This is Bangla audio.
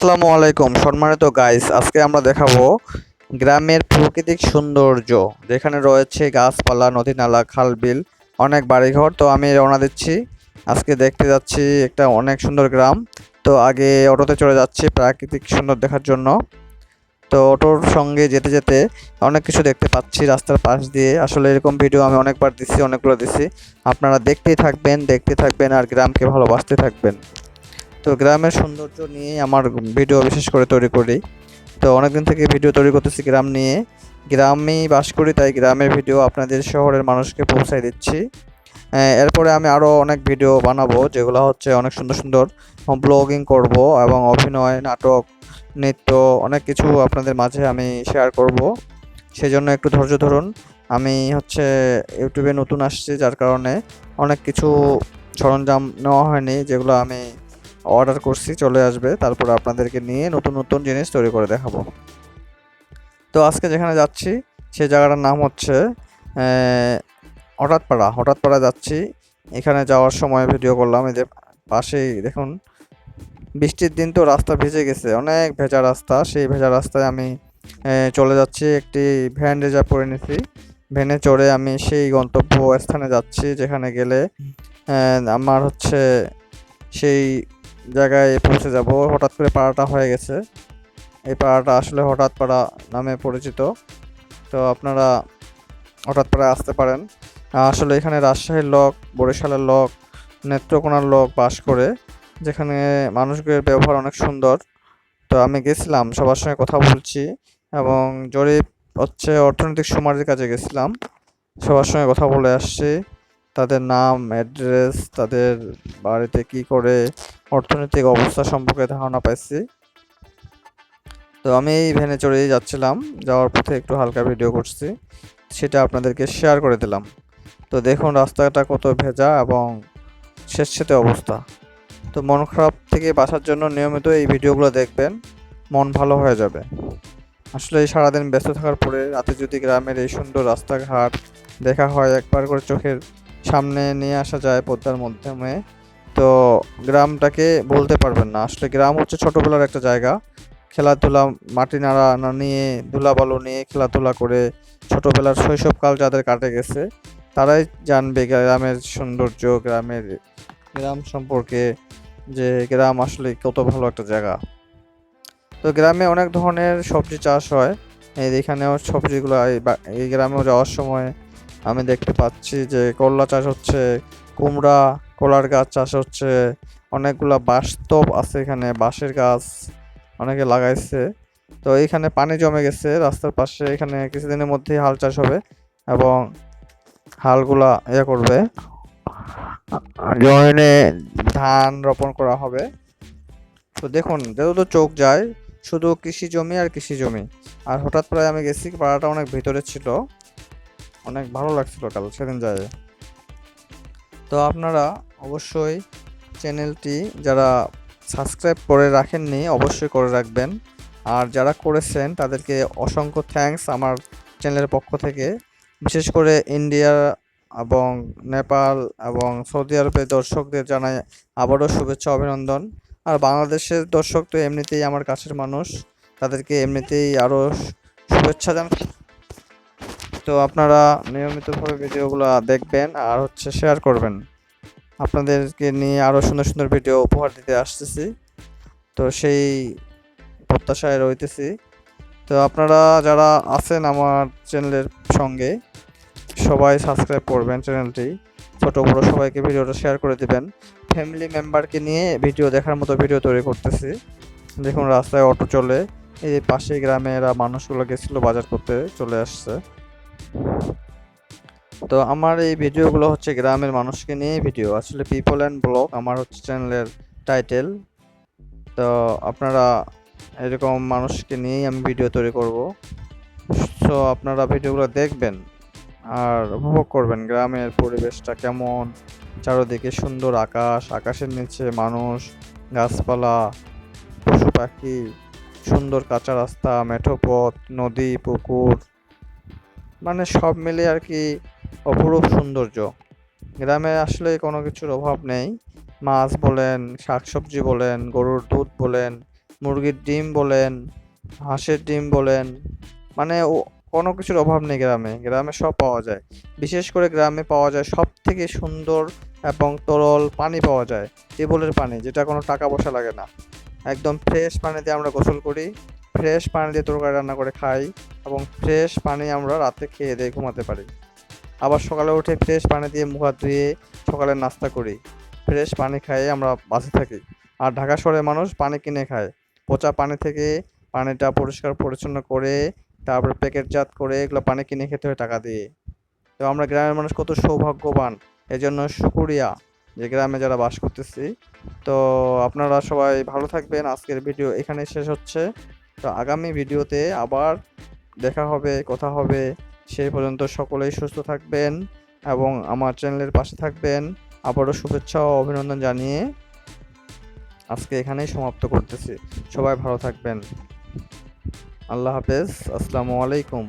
আসসালামু আলাইকুম। সম্মানিত গাইস আজকে আমরা দেখাবো গ্রামের প্রাকৃতিক সৌন্দর্য। যেখানে রয়েছে গাছপালা, নদী নালা, খাল, বিল, অনেক বাড়িঘর। তো আমি রওনা দিচ্ছি। আজকে দেখতে যাচ্ছি একটা অনেক সুন্দর গ্রাম। তো আগে অটোতে চলে যাচ্ছি প্রাকৃতিক সুন্দর দেখার জন্য। তো অটোর সঙ্গে যেতে যেতে অনেক কিছু দেখতে পাচ্ছি রাস্তার পাশ দিয়ে। আসলে এরকম ভিডিও আমি অনেকবার দিছি, অনেকগুলো দিছি। আপনারা দেখতেই থাকবেন, দেখতে থাকবেন আর গ্রামকে ভালোবাসতে থাকবেন। তো গ্রামের সৌন্দর্য নিয়ে আমার ভিডিও বিশেষ করে তৈরি করি। তো অনেকদিন থেকে ভিডিও তৈরি করতেছি গ্রাম নিয়ে। গ্রামেই বাস করি, তাই গ্রামের ভিডিও আপনাদের শহরের মানুষকে পৌঁছায় দিচ্ছি। এরপরে আমি আরও অনেক ভিডিও বানাবো, যেগুলো হচ্ছে অনেক সুন্দর সুন্দর ব্লগিং করব এবং অভিনয়, নাটক, নৃত্য, অনেক কিছু আপনাদের মাঝে আমি শেয়ার করব। সেজন্য একটু ধৈর্য ধরুন। আমি হচ্ছে ইউটিউবে নতুন আসছি, যার কারণে অনেক কিছু সরঞ্জাম নেওয়া হয়নি, যেগুলো আমি অর্ডার করছি, চলে আসবে। তারপর আপনাদেরকে নিয়ে নতুন নতুন জিনিস তৈরি করে দেখাবো। তো আজকে যেখানে যাচ্ছি সেই জায়গাটার নাম হচ্ছে হঠাৎপাড়া। হঠাৎপাড়া যাচ্ছি। এখানে যাওয়ার সময় ভিডিও করলাম। এই যে পাশেই দেখুন, বৃষ্টির দিন তো রাস্তা ভিজে গেছে। অনেক ভেজা রাস্তা। সেই ভেজা রাস্তায় আমি চলে যাচ্ছি। একটি ভ্যান রিজার্ভ করে নিছি। ভ্যানে চড়ে আমি সেই গন্তব্য স্থানে যাচ্ছি, যেখানে গেলে আমার হচ্ছে সেই জায়গায় পৌঁছে যাব। হঠাৎ করে পাড়াটা হয়ে গেছে। এই পাড়াটা আসলে হঠাৎ পাড়া নামে পরিচিত। তো আপনারা হঠাৎ পাড়ায় আসতে পারেন। আসলে এখানে রাজশাহীর লোক, বরিশালের লোক, নেত্রকোনার লোক বাস করে, যেখানে মানুষগুলোর ব্যবহার অনেক সুন্দর। তো আমি গেছিলাম, সবার সঙ্গে কথা বলছি এবং জরিপ হচ্ছে অর্থনৈতিক সুমারির কাজে গেছিলাম। সবার সঙ্গে কথা বলে আসছি। তাদের নাম অ্যাড্রেস তাদের বাড়িতে কি করে অর্থনৈতিক অবস্থা সম্পর্কে ধারণা পাইছি। তো আমি এই ভ্যানে চড়েই যাচ্ছিলাম, যাওয়ার পথে একটু হালকা ভিডিও করছি, সেটা আপনাদেরকে শেয়ার করে দিলাম। তো দেখুন, রাস্তাটা কত ভেজা এবং স্বেচ্ছেতে অবস্থা। তো মন খারাপ থেকে বাঁচার জন্য নিয়মিত এই ভিডিওগুলো দেখবেন, মন ভালো হয়ে যাবে। আসলে এই সারাদিন ব্যস্ত থাকার পরে রাতে যদি গ্রামের এই সুন্দর রাস্তাঘাট দেখা হয়, একবার করে চোখের সামনে নিয়ে আসা যায় পদ্মার মাধ্যমে, তো গ্রামটাকে বলতে পারবেন না। আসলে গ্রাম হচ্ছে ছোটবেলার একটা জায়গা। খেলাধুলা, মাটি নাড়া না নিয়ে, ধুলাবালু নিয়ে খেলাধুলা করে ছোটবেলার শৈশবকাল যাদের কাটে গেছে, তারাই জানবে গ্রামের সৌন্দর্য, গ্রামের গ্রাম সম্পর্কে যে গ্রাম আসলে কত ভালো একটা জায়গা। তো গ্রামে অনেক ধরনের সবজি চাষ হয়। এখানেও সবজিগুলো এই গ্রামেও যাওয়ার সময় আমি দেখতে পাচ্ছি যে করলা চাষ হচ্ছে, কুমড়া, কলার গাছ চাষ হচ্ছে, অনেকগুলা বাস্তব আছে এখানে, বাঁশের গাছ অনেকে লাগাইছে। তো এইখানে পানি জমে গেছে, রাস্তার পাশে এখানে কিছুদিনের মধ্যেই হাল চাষ হবে এবং হালগুলা ইয়ে করবে। জমিনে ধান রোপণ করা হবে। তো দেখুন যেহেতু চোখ যায়, শুধু কৃষি জমি আর কৃষি জমি। আর হঠাৎ প্রায় আমি গেছি, পাড়াটা অনেক ভিতরে ছিল। অনেক ভালো লাগছিল কাল, সেদিন যায়। তো আপনারা অবশ্যই চ্যানেলটি যারা সাবস্ক্রাইব করে রাখেননি, অবশ্যই করে রাখবেন। আর যারা করেছেন, তাদেরকে অসংখ্য থ্যাঙ্কস আমার চ্যানেলের পক্ষ থেকে। বিশেষ করে ইন্ডিয়া এবং নেপাল এবং সৌদি আরবের দর্শকদের জানাই আবারও শুভেচ্ছা, অভিনন্দন। আর বাংলাদেশের দর্শক তো এমনিতেই আমার কাছের মানুষ, তাদেরকে এমনিতেই আরও শুভেচ্ছা জানাই। তো আপনারা নিয়মিতভাবে ভিডিওগুলো দেখবেন আর হচ্ছে শেয়ার করবেন। আপনাদেরকে নিয়ে আরও সুন্দর সুন্দর ভিডিও উপহার দিতে আসতেছি। তো সেই প্রত্যাশায় রইতেছি। তো আপনারা যারা আছেন আমার চ্যানেলের সঙ্গে, সবাই সাবস্ক্রাইব করবেন চ্যানেলটি। ছোট বড় সবাইকে ভিডিওটা শেয়ার করে দিবেন। ফ্যামিলি মেম্বারকে নিয়ে ভিডিও দেখার মতো ভিডিও তৈরি করতেছি। দেখুন, রাস্তায় অটো চলে, এই পাশে গ্রামে এরা মানুষগুলো গেছিল বাজার করতে চলে আসছে। তো আমার এই ভিডিওগুলো হচ্ছে গ্রামের মানুষকে নিয়ে ভিডিও। আসলে পিপল অ্যান্ড ব্লগ আমার হচ্ছে চ্যানেলের টাইটেল তো আপনারা এরকম মানুষকে নিয়েই আমি ভিডিও তৈরি করব। সো আপনারা ভিডিওগুলো দেখবেন আর উপভোগ করবেন গ্রামের পরিবেশটা কেমন, চারোদিকে সুন্দর আকাশ, আকাশের নিচে মানুষ, গাছপালা, পশু পাখি, সুন্দর কাঁচা রাস্তা, মেঠো পথ, নদী, পুকুর মানে সব মিলে আর কি অপরূপ সৌন্দর্য। গ্রামে আসলে কোনো কিছুর অভাব নেই। মাছ বলেন, শাকসবজি বলেন, গরুর দুধ বলেন, মুরগির ডিম বলেন, হাঁসের ডিম বলেন মানে কোনো কিছুর অভাব নেই গ্রামে। গ্রামে সব পাওয়া যায়। বিশেষ করে গ্রামে পাওয়া যায় সব থেকে সুন্দর এবং তরল পানি পাওয়া যায় টিউবওয়েলের পানি, যেটা কোনো টাকা পয়সা লাগে না। একদম ফ্রেশ পানি দিয়ে আমরা গোসল করি। ফ্রেশ পানি দিয়ে তরকারি রান্না করে খাই। এবং ফ্রেশ পানি আমরা রাতে খেয়ে দিয়ে ঘুমাতে পারি। আবার সকালে উঠে ফ্রেশ পানি দিয়ে মুখ হাত ধুয়ে সকালে নাস্তা করি। ফ্রেশ পানি খাইয়ে আমরা বাসে থাকি। আর ঢাকা শহরে মানুষ পানি কিনে খায়। পচা পানি থেকে পানিটা পরিষ্কার পরিচ্ছন্ন করে, তারপরে প্যাকেটজাত করে এগুলো পানি কিনে খেতে হয় টাকা দিয়ে। তো আমরা গ্রামের মানুষ কত সৌভাগ্যবান। এই জন্য শুকুরিয়া যে গ্রামে যারা বাস করতেছি। তো আপনারা সবাই ভালো থাকবেন। আজকের ভিডিও এখানে শেষ হচ্ছে। তো আগামী ভিডিওতে আবার দেখা হবে, কথা হবে সেই পর্যন্ত সকলেই সুস্থ থাকবেন এবং আমার চ্যানেলের পাশে থাকবেন। আবারও শুভেচ্ছা ও অভিনন্দন জানিয়ে আজকে এখানেই সমাপ্ত করতেছি। সবাই ভালো থাকবেন। আল্লাহ হাফেজ। আসসালামু আলাইকুম।